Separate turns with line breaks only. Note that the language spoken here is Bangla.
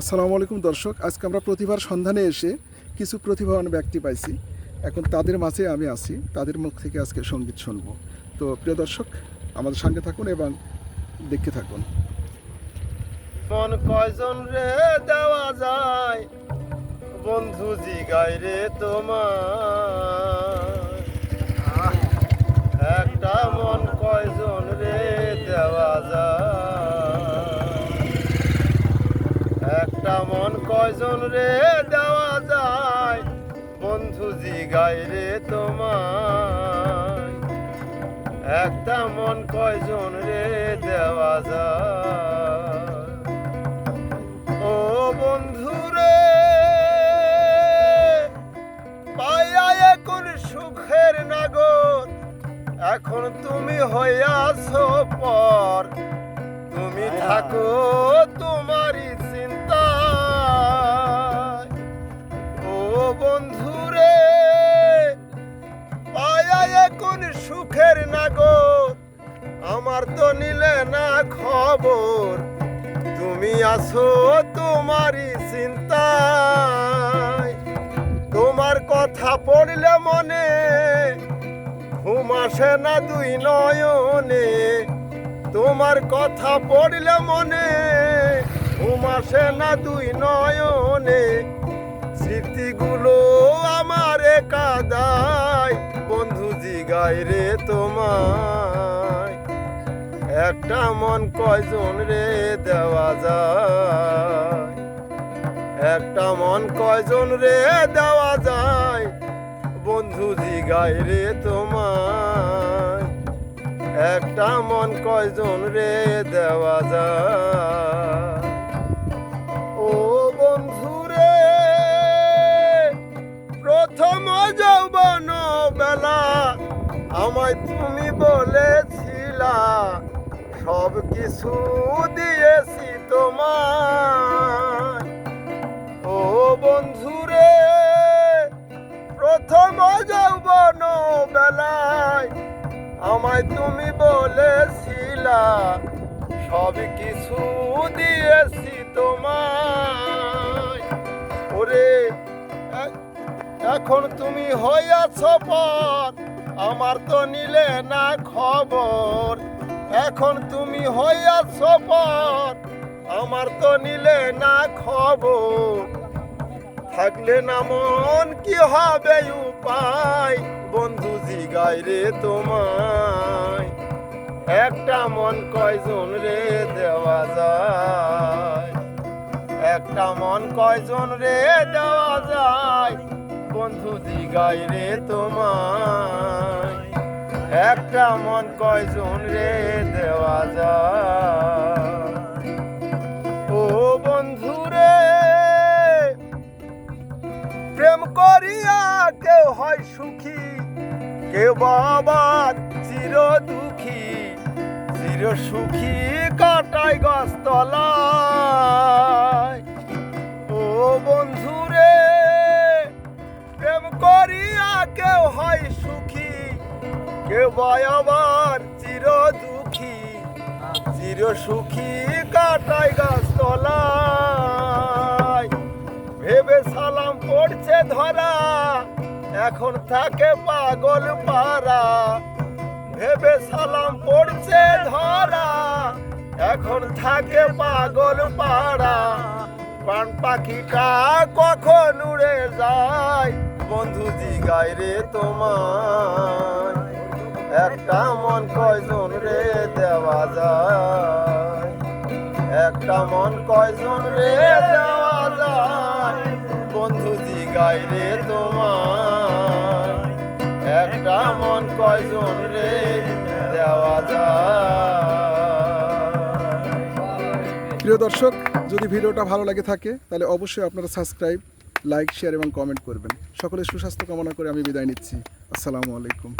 আসসালামু আলাইকুম দর্শক, আজকে আমরা প্রতিভার সন্ধানে এসে কিছু প্রতিভাবান ব্যক্তি পাইছি। এখন তাদের মাঝে আমি আছি, তাদের মুখ থেকে আজকে সংগীত শুনব। তো প্রিয় দর্শক, আমাদের সঙ্গে থাকুন এবং দেখতে থাকুন।
মন কয়জন রে দেওয়া যায়? বন্ধু জিগাই রে তোমার একটা মন কয়জন রে কয়জন রে দেওয়া যায়? বন্ধু জিগাই রে তোমার একটা মন কয়জন রে দেওয়া যায়? ও বন্ধু রে, পাইয়া এখন সুখের নাগর। এখন তুমি হইয়াছো পর। তুমি থাকো তো নিলে না খবর। তুমি আছো তোমারই চিন্তায়। তোমার কথা পড়লে মনে ঘুম আসে না দুই নয়নে। তোমার কথা পড়লে মনে ঘুম আসে না দুই নয়নে। স্মৃতিগুলো আমার কাদায় বন্ধু জিগাই রে তোমায়। একটা মন কয়জন রে দেওয়া যায়? একটা মন কয়জন রে দেওয়া যায়? বন্ধু জিগাই রে তোমায়। একটা মন কয়জন রে দেওয়া যায়? ও বন্ধু রে, প্রথম যৌবন বেলা আমায় তুমি বলেছিলা সব কিছু দিয়েছি তোমার ও বন্ধু রে প্রথম যৌবন বেলায় আমায় তুমি বলেছিলা, সব কিছু দিয়েছি তোমায়। ওরে, এখন তুমি হইয়াছ পথ, আমার তো নিলে না খবর। এখন তুমি হইয়া পর আমার তো নিলে না খবর। থাকলে না মন, কি হবে উপায়? বন্ধু জিগাই রে তোমায়। একটা মন কয়জন রে দেওয়া যায়? একটা মন কয়জন রে দেওয়া যায়? বন্ধু জিগাই রে তোমায়। একটা মন কয়জন রে দেওয়া যায় ও বন্ধু রে, প্রেম করিয়া কেউ হয় সুখী, কেউ বাবা চির দুঃখী, চির সুখী কাটাই গস্তলায় হয় আবার চির দুঃখী, চির সুখী কাটাই গাছতলায়। ভেবে সালাম পড়ছে ধরা, এখন থাকে পাগল পারা ভেবে সালাম পড়ছে ধরা, এখন থাকে পাগল পাড়া। প্রাণ পাখিটা কখন উড়ে যায়, বন্ধু জিগাই রে তোমার একটা মন কয়জন রে দেওয়া যায়? একটা মন কয়জন রে দেওয়া যায়? বন্ধু জিগাই রে তোমার একটা মন কয়জন রে দেওয়া যায়?
প্রিয় দর্শক, যদি ভিডিওটা ভালো লাগে থাকে, তাহলে অবশ্যই আপনারা সাবস্ক্রাইব, লাইক, শেয়ার এবং কমেন্ট করবেন। সকলে সুস্বাস্থ্য কামনা করে আমি বিদায় নিচ্ছি। আসসালামু আলাইকুম।